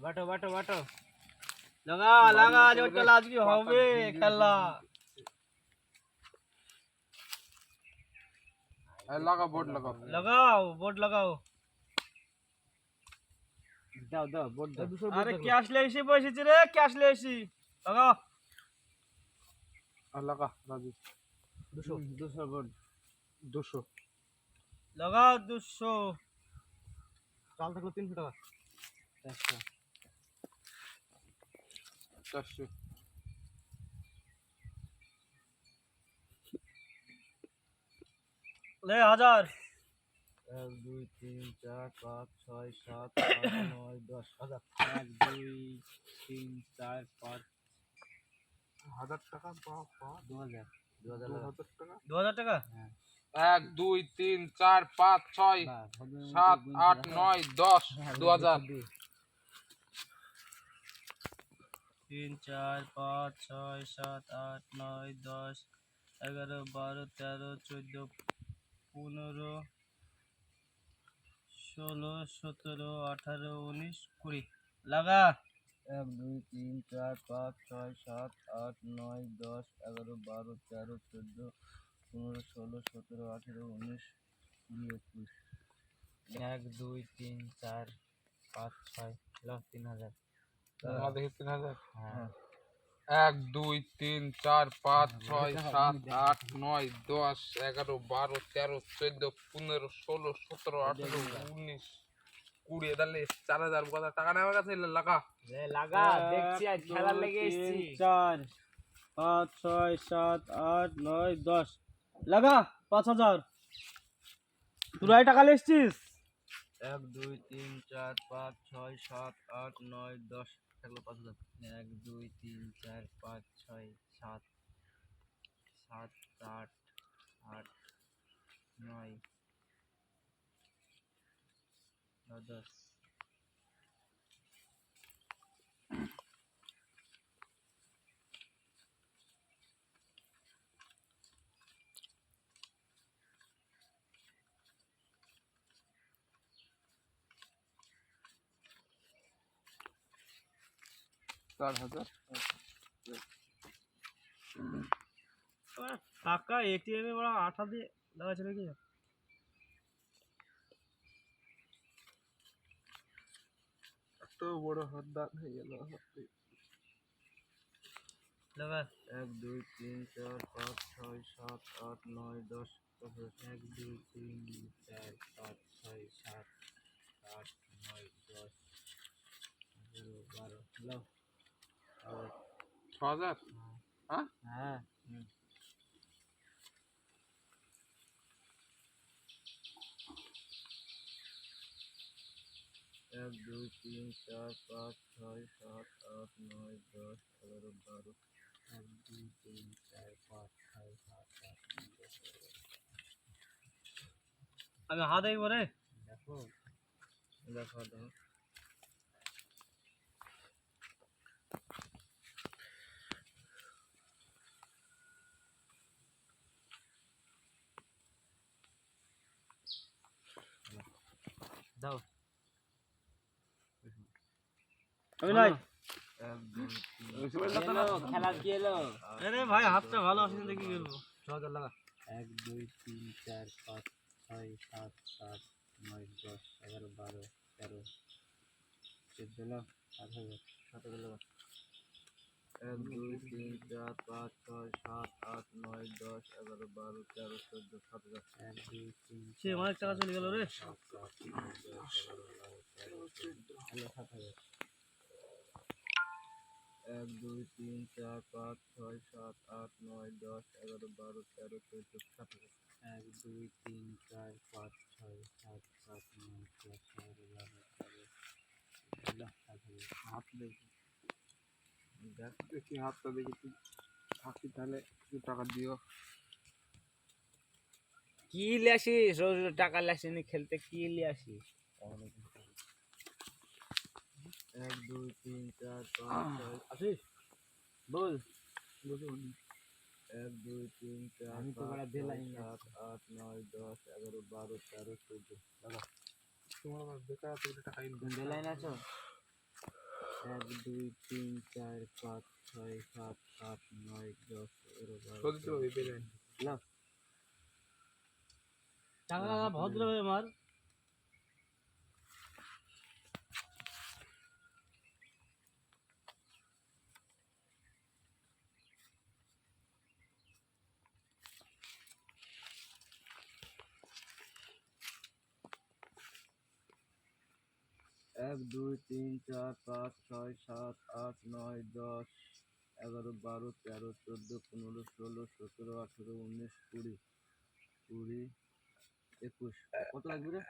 বাটো বাটো বাটো লাগা লাগা জোরকাল আজকে হবে খেলা লাগা বোর্ড লাগাও লাগাও বোর্ড লাগাও দাও দাও বোর্ড দাও আরে ক্যাশ লে এসে বসেছি রে ক্যাশ লে এসি লাগাও আর লাগা রাজু দুশো দুশো বোর্ড দুশো লাগাও দুশো চাল থাকল তিনশো টাকা চারশো চারশো লে হাজার। এক দুই তিন চার পাঁচ ছয় সাত আট নয় দশ হাজার। এক দুই তিন চার পাঁচ। হাজার টাকা? দু হাজার। দু হাজার টাকা। দু হাজার টাকা? এক দুই তিন চার পাঁচ ছয় সাত আট। নয় দশ। দু হাজার দুই। তিন চার পাঁচ ছয় সাত আট নয় দশ এগারো বারো তেরো চোদ্দ পনেরো ষোলো সতেরো আঠারো উনিশ কুড়ি। লাগা। এক দুই তিন চার পাঁচ ছয় সাত আট নয় দশ এগারো বারো তেরো চোদ্দ পনেরো ষোলো সতেরো আঠেরো উনিশ কুড়ি একুশ। এক দুই তিন চার পাঁচ ছয় লাখ তিন হাজার। দেখি তিন হাজার হ্যাঁ। এক দুই তিন চার পাঁচ ছয় সাত আট নয় দশ এগারো বারো তেরো চোদ্দ পনেরো ষোলো সতেরো আঠেরো উনিশ কুড়ি তাহলে চার হাজার কথা টাকা নেওয়ার কাছে লাগা। লাগা দেখছি আজ খেলার লেগে এসছি। চার পাঁচ ছয় সাত আট নয় দশ। লাগা পাঁচ হাজার। তোরাই টাকা এসছিস এক দুই তিন চার পাঁচ ছয় সাত আট নয় দশ। থাকল পাঁচ হাজার। এক দুই তিন চার পাঁচ ছয় সাত সাত আট আট নয় নয়, দশ চার হাজার। টাকা এটিএম এ বড় আঠা দিয়ে লাগাচ্ছে নাকি? এত বড় হাত দাঁত হয়ে গেল এক দুই তিন চার পাঁচ ছয় সাত আট নয় দশ এক দুই তিন চার পাঁচ ছয় সাত আট নয় দশ এগারো বারো ছ হাজার? হ্যাঁ? হ্যাঁ এক দুই তিন চার পাঁচ ছয় সাত আট নয় দশ এগারো বারো। এক দুই তিন চার পাঁচ ছয় সাত আট নয় দশ আমি হাত দেখব রে। দেখো। দেখো দেখো। দাও। তিন খেলা কি এলো? আরে ভাই হাতটা ভালো আছে দেখি ছ হাজার লাগা। এক দুই তিন চার পাঁচ ছয় সাত আট নয় দশ এগারো বারো তেরো চোদ্দ লাখ সাত হাজার সাত হাজার লাগা এক দুই তিন চার পাঁচ ছয় সাত আট নয় দশ এগারো বারো তেরো চোদ্দ সাত হাজার তিন সে অনেক টাকা চলে গেল রে। এক দুই তিন চার পাঁচ ছয় সাত আট নয় দশ এগারো বারো তেরো চোদ্দ সাত হাজার এক দুই তিন চার পাঁচ ছয় সাত সাত নয় দশ এগারো বারো তেরো চোদ্দ সাত হাজার হাত দেখি দেখ হাতটা দেখি তুই থাকি তাহলে কিছু টাকা দিও। কি লিয়াসিস? রোজ টাকা লিয়াসিস খেলতে কি লিয়াসিস? এক দুই তিন চার পাঁচ ছয় আসিস? বল। এক দুই তিন চার আমি তো বড় ছয় সাত আট নয় দশ এগারো বারো তেরো চোদ্দ। তোমার বেকার টাকা বেলাইন আছো? এক দুই তিন চার পাঁচ ছয় সাত আট নয় দশ এগারো বেলেন টাকা ভদ্র হয়ে এক দুই তিন চার পাঁচ ছয় সাত আট নয় দশ এগারো বারো তেরো চোদ্দ পনেরো ষোলো সতেরো আঠেরো উনিশ কুড়ি কুড়ি একুশ। কত লাগবে রে?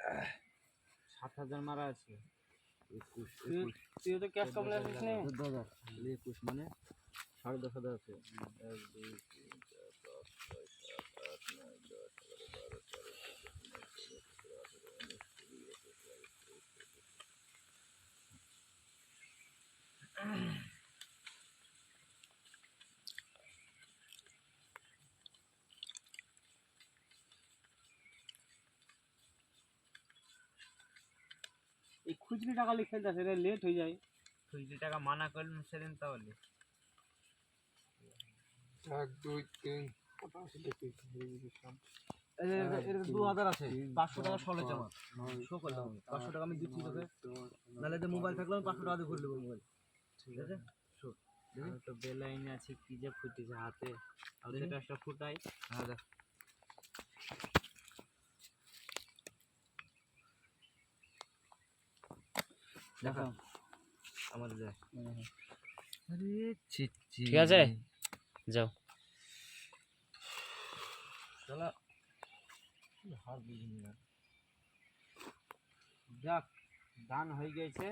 সাত হাজার মারা আছে। একুশ তুই তো ক্যাশ হাজার একুশ মানে সাড়ে দশ হাজার আছে। এক দুই তিন চার পাঁচ ছয় সাত আট নয় দশ এগারো বারো তেরো চোদ্দ পনেরো ষোলো সতেরো আঠেরো উনিশ কুড়ি একুশ বাইশ তেইশ চব্বিশ এই খুচরি টাকা লিখে যাচ্ছে এটা লেট হয়ে যায়। খুচরি টাকা মানা করলেন সেদিন তাহলে। এক দুই তিন দু হাজার আছে পাঁচশো টাকা সলে জমা। শো করলাম পাঁচশো টাকা আমি দিচ্ছি তোকে। নাহলে যে মোবাইল থাকলে আমি পাঁচশো টাকা দিয়ে ঘুরে নেব মোবাইল ঠিক আছে? আমি তো বেলাইনে আছি কি যে ফুটেছে হাতে। আর একটা ফুটাই। হ্যাঁ দেখ। দেখো আমার ঠিক আছে? যাও। চলো। যাক দান হয়ে গেছে।